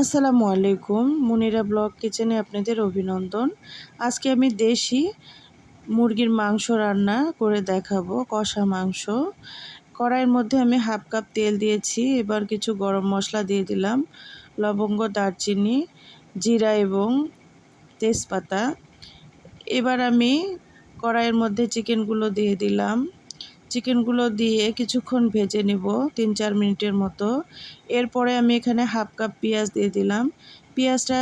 আসসালামু আলাইকুম, মুনিরা ব্লগ কিচেনে আপনাদের অভিনন্দন। আজকে আমি দেশি মুরগির মাংস রান্না করে দেখাবো, কষা মাংস। কড়াইয়ের মধ্যে আমি হাফ কাপ তেল দিয়েছি, এবার কিছু গরম মশলা দিয়ে দিলাম, লবঙ্গ, দারচিনি, জিরা এবং তেজপাতা। এবার আমি কড়াইয়ের মধ্যে চিকেনগুলো দিয়ে দিলাম। চিকেনগুলো দিয়ে কিছুক্ষণ ভেজে নিব তিন চার মিনিটের মতো। এরপরে আমি এখানে হাফ কাপ পেঁয়াজ দিয়ে দিলাম। পেঁয়াজটা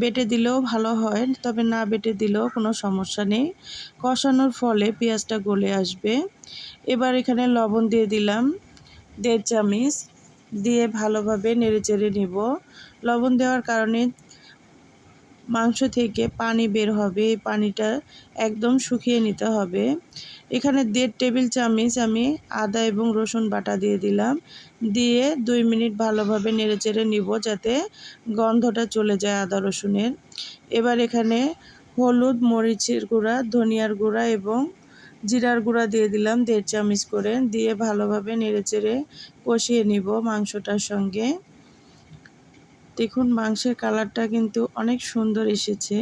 বেটে দিলেও ভালো হয়, তবে না বেটে দিলেও কোনো সমস্যা নেই। কষানোর ফলে পেঁয়াজটা গলে আসবে। এবার এখানে লবণ দিয়ে দিলাম দেড় চামিচ। দিয়ে ভালোভাবে নেড়ে চেড়ে নিব। লবণ দেওয়ার কারণে মাংস থেকে পানি বের হবে, এই পানিটা একদম শুকিয়ে নিতে হবে। এখানে দেড় টেবিল চামচ আমি আদা এবং রসুন বাটা দিয়ে দিলাম। দিয়ে দুই মিনিট ভালোভাবে নেড়েচেড়ে নিব যাতে গন্ধটা চলে যায় আদা রসুনের। এবার এখানে হলুদ, মরিচের গুঁড়া, ধনিয়ার গুঁড়া এবং জিরার গুঁড়া দিয়ে দিলাম দেড় চামচ করে। দিয়ে ভালোভাবে নেড়েচেড়ে কষিয়ে নিব মাংসটার সঙ্গে। দেখুন, মাংসের কালারটা কিন্তু অনেক সুন্দর এসেছে।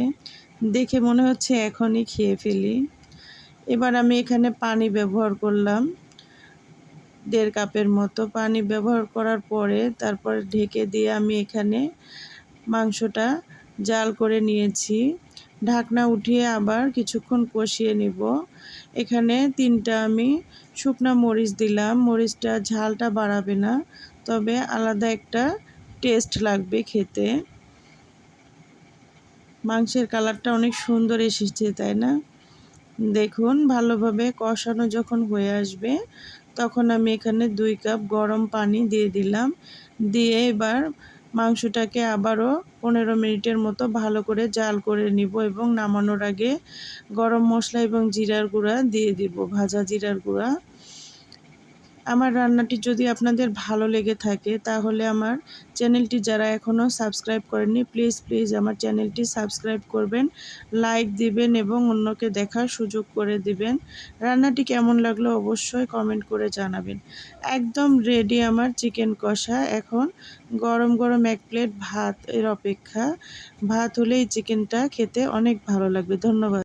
দেখে মনে হচ্ছে এখনই খেয়ে ফেলি। এবার আমি এখানে পানি ব্যবহার করলাম। দেড় কাপের মতো পানি ব্যবহার করার পরে তারপর ঢেকে দিয়ে আমি এখানে মাংসটা জাল করে নিয়েছি। ঢাকনা উঠিয়ে আবার কিছুক্ষণ কষিয়ে নিব। এখানে তিনটা আমি শুকনা মরিচ দিলাম। মরিচটা ঝালটা বাড়াবে না, তবে আলাদা একটা টেস্ট লাগবে খেতে। মাংসের কালারটা অনেক সুন্দর এসেছে, তাই না? দেখুন, ভালোভাবে কষানো যখন হয়ে আসবে, তখন আমি এখানে দুই কাপ গরম পানি দিয়ে দিলাম। দিয়ে এবার মাংসটাকে আবারও পনেরো মিনিটের মতো ভালো করে জাল করে নিব এবং নামানোর আগে গরম মশলা এবং জিরার গুঁড়া দিয়ে দিব, ভাজা জিরার গুঁড়া। আমার রান্নাটি যদি আপনাদের ভালো লেগে থাকে, তাহলে আমার চ্যানেলটি যারা এখনও সাবস্ক্রাইব করেননি, প্লিজ প্লিজ আমার চ্যানেলটি সাবস্ক্রাইব করবেন, লাইক দিবেন এবং অন্যকে দেখার সুযোগ করে দিবেন। রান্নাটি কেমন লাগল অবশ্যই কমেন্ট করে জানাবেন। একদম রেডি আমার চিকেন কষা। এখন গরম গরম এক প্লেট ভাত এর অপেক্ষা। ভাত হলেই চিকেনটা খেতে অনেক ভালো লাগবে। ধন্যবাদ।